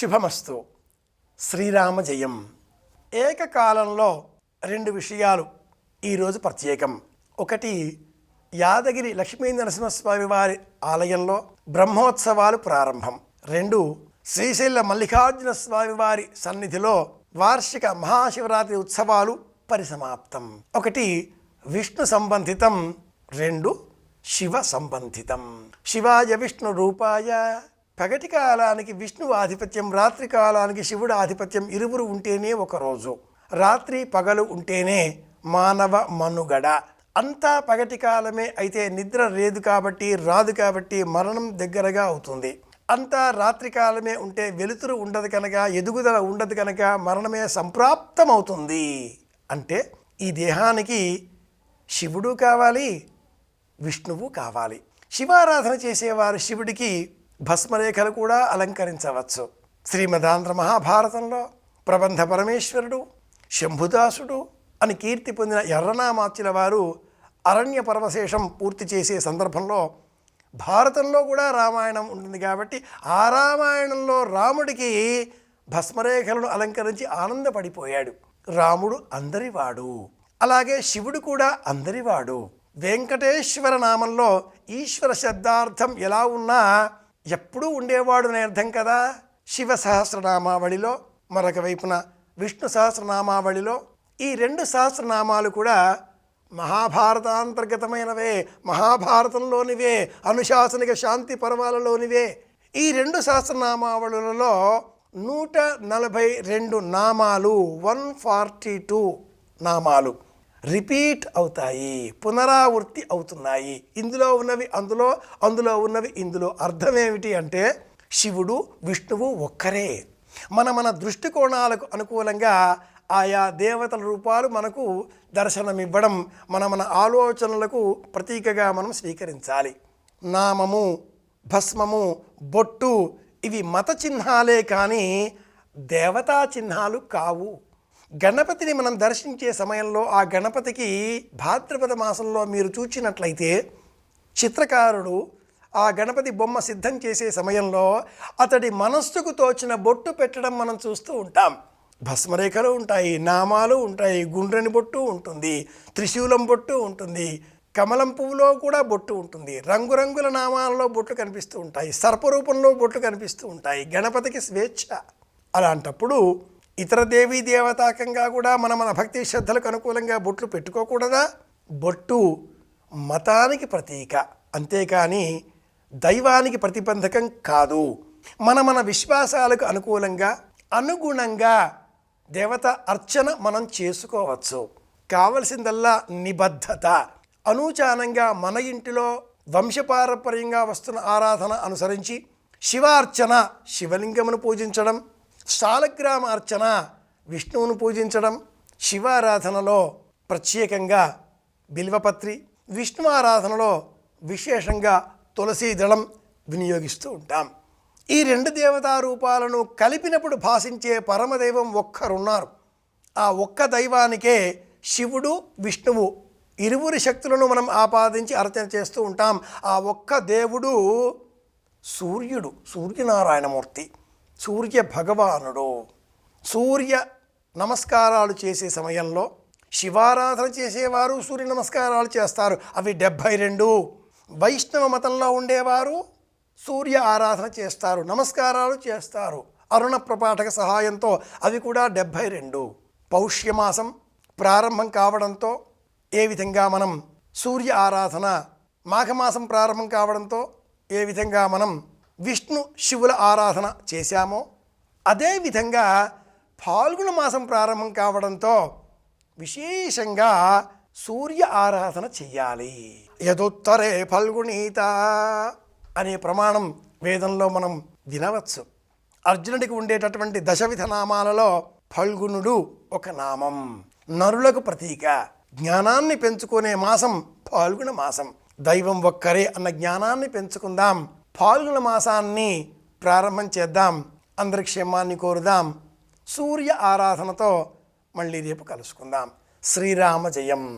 శుభమస్తు. శ్రీరామ జయం ఏకకాలంలో రెండు విషయాలు ఈరోజు ప్రత్యేకం. ఒకటి యాదగిరి లక్ష్మీ నరసింహస్వామి వారి ఆలయంలో బ్రహ్మోత్సవాలు ప్రారంభం. రెండు శ్రీశైల మల్లికార్జున స్వామి వారి సన్నిధిలో వార్షిక మహాశివరాత్రి ఉత్సవాలు పరిసమాప్తం. ఒకటి విష్ణు సంబంధితం. రెండు శివ సంబంధితం. శివాయ విష్ణు రూపాయ. పగటి కాలానికి విష్ణువు ఆధిపత్యం రాత్రి కాలానికి శివుడు ఆధిపత్యం ఇరువురు ఉంటేనే ఒకరోజు రాత్రి పగలు ఉంటేనే మానవ మనుగడ. అంతా పగటి కాలమే అయితే నిద్ర లేదు కాబట్టి రాదు కాబట్టి మరణం దగ్గరగా అవుతుంది. అంతా రాత్రి కాలమే ఉంటే వెలుతురు ఉండదు కనుక ఎదుగుదల ఉండదు కనుక మరణమే సంప్రాప్తమవుతుంది. అంటే ఈ దేహానికి శివుడు కావాలి విష్ణువు కావాలి. శివారాధన చేసేవారు శివుడికి భస్మరేఖలు కూడా అలంకరించవచ్చు. శ్రీమదాంధ్ర మహాభారతంలో ప్రబంధ పరమేశ్వరుడు శంభుదాసుడు అని కీర్తి పొందిన ఎర్రనామాచ్యుల వారు అరణ్య పర్వశేషం పూర్తి చేసే సందర్భంలో భారతంలో కూడా రామాయణం ఉంటుంది కాబట్టి ఆ రామాయణంలో రాముడికి భస్మరేఖలను అలంకరించి ఆనందపడిపోయాడు. రాముడు అందరివాడు. అలాగే శివుడు కూడా అందరివాడు. వెంకటేశ్వర నామంలో ఈశ్వర శబ్దార్థం ఎలా ఉన్నా ఎప్పుడూ ఉండేవాడు అనే అర్థం కదా? శివ సహస్రనామావళిలో మరొక వైపున విష్ణు సహస్రనామావళిలో ఈ రెండు సహస్రనామాలు కూడా మహాభారతాంతర్గతమైనవే మహాభారతంలోనివే అనుశాసనిక శాంతి పర్వాలలోనివే. ఈ రెండు సహస్రనామావళులలో నూట నలభై రెండు నామాలు వన్ ఫార్టీ టూ నామాలు. రిపీట్ అవుతాయి పునరావృత్తి అవుతున్నాయి. ఇందులో ఉన్నవి అందులో అందులో ఉన్నవి ఇందులో. అర్థం ఏమిటి అంటే శివుడు విష్ణువు ఒక్కరే. మన మన దృష్టికోణాలకు అనుకూలంగా ఆయా దేవతల రూపాలు మనకు దర్శనమివ్వడం మన మన ఆలోచనలకు ప్రతీకగా మనం స్వీకరించాలి. నామము భస్మము బొట్టు ఇవి మత చిహ్నాలే కానీ దేవతా చిహ్నాలు కావు. గణపతిని మనం దర్శించే సమయంలో ఆ గణపతికి భాద్రపద మాసంలో మీరు చూచినట్లయితే చిత్రకారుడు ఆ గణపతి బొమ్మ సిద్ధం చేసే సమయంలో అతడి మనస్సుకు తోచిన బొట్టు పెట్టడం మనం చూస్తూ ఉంటాం. భస్మరేఖలు ఉంటాయి నామాలు ఉంటాయి గుండ్రని బొట్టు ఉంటుంది త్రిశూలం బొట్టు ఉంటుంది కమలం పువ్వులో కూడా బొట్టు ఉంటుంది. రంగురంగుల నామాలలో బొట్లు కనిపిస్తూ ఉంటాయి సర్పరూపంలో బొట్లు కనిపిస్తూ ఉంటాయి. గణపతికి స్వేచ్ఛ. అలాంటప్పుడు ఇతర దేవీ దేవతాకంగా కూడా మన మన భక్తి శ్రద్ధలకు అనుకూలంగా బొట్లు పెట్టుకోకూడదా? బొట్టు మతానికి ప్రతీక. అంతేకాని దైవానికి ప్రతిబంధకం కాదు. మన మన విశ్వాసాలకు అనుకూలంగా అనుగుణంగా దేవత అర్చన మనం చేసుకోవచ్చు. కావలసిందల్లా నిబద్ధత. అనూచానంగా మన ఇంటిలో వంశపారంపర్యంగా వస్తున్న ఆరాధన అనుసరించి శివార్చన శివలింగమును పూజించడం శాలగ్రామ అర్చన విష్ణువును పూజించడం శివారాధనలో ప్రత్యేకంగా బిల్వపత్రి విష్ణు ఆరాధనలో విశేషంగా తులసీ దళం వినియోగిస్తూ ఉంటాం. ఈ రెండు దేవతా రూపాలను కలిపినప్పుడు భాషించే పరమదైవం ఒక్కరున్నారు. ఆ ఒక్క దైవానికే శివుడు విష్ణువు ఇరువురి శక్తులను మనం ఆపాదించి అర్చన చేస్తూ ఉంటాం. ఆ ఒక్క దేవుడు సూర్యుడు సూర్యనారాయణమూర్తి. సూర్య భగవానుడు సూర్య నమస్కారాలు చేసే సమయంలో శివారాధన చేసేవారు సూర్య నమస్కారాలు చేస్తారు. అవి డెబ్భై రెండు. వైష్ణవ మతంలో ఉండేవారు సూర్య ఆరాధన చేస్తారు నమస్కారాలు చేస్తారు. అరుణ ప్రపాఠక సహాయంతో అవి కూడా డెబ్భై రెండు. పౌష్యమాసం ప్రారంభం కావడంతో ఏ విధంగా మనం సూర్య ఆరాధన మాఘమాసం ప్రారంభం కావడంతో ఏ విధంగా మనం విష్ణు శివుల ఆరాధన చేశామో. అదేవిధంగా ఫాల్గుణ మాసం ప్రారంభం కావడంతో విశేషంగా సూర్య ఆరాధన చెయ్యాలి. యదుత్తరే ఫల్గుణీత అనే ప్రమాణం వేదంలో మనం వినవచ్చు. అర్జునుడికి ఉండేటటువంటి దశవిధ నామాలలో ఫల్గుణుడు ఒక నామం. నరులకు ప్రతీక. జ్ఞానాన్ని పెంచుకునే మాసం ఫాల్గుణ మాసం. దైవం ఒక్కరే అన్న జ్ఞానాన్ని పెంచుకుందాం. ఫాల్గుణ మాసాన్ని ప్రారంభం చేద్దాం. అందరి క్షేమాన్ని కోరుదాం. సూర్య ఆరాధనతో మళ్ళీ రేపు కలుసుకుందాం. శ్రీరామ జయం.